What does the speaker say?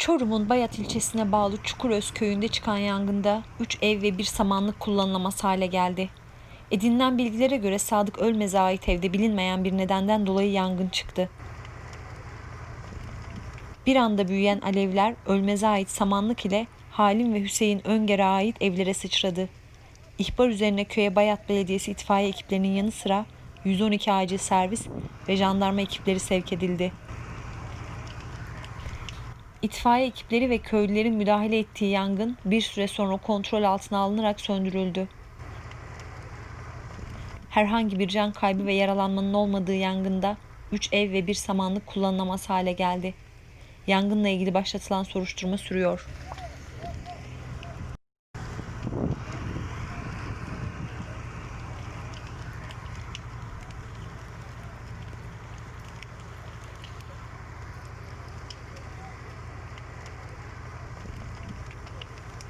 Çorum'un Bayat ilçesine bağlı Çukuröz köyünde çıkan yangında 3 ev ve bir samanlık kullanılamaz hale geldi. Edinilen bilgilere göre Sadık Ölmez'e ait evde bilinmeyen bir nedenden dolayı yangın çıktı. Bir anda büyüyen alevler Ölmez'e ait samanlık ile Halim ve Hüseyin Önger'e ait evlere sıçradı. İhbar üzerine köye Bayat Belediyesi itfaiye ekiplerinin yanı sıra 112 acil servis ve jandarma ekipleri sevk edildi. İtfaiye ekipleri ve köylülerin müdahale ettiği yangın bir süre sonra kontrol altına alınarak söndürüldü. Herhangi bir can kaybı ve yaralanmanın olmadığı yangında 3 ev ve bir samanlık kullanılamaz hale geldi. Yangınla ilgili başlatılan soruşturma sürüyor.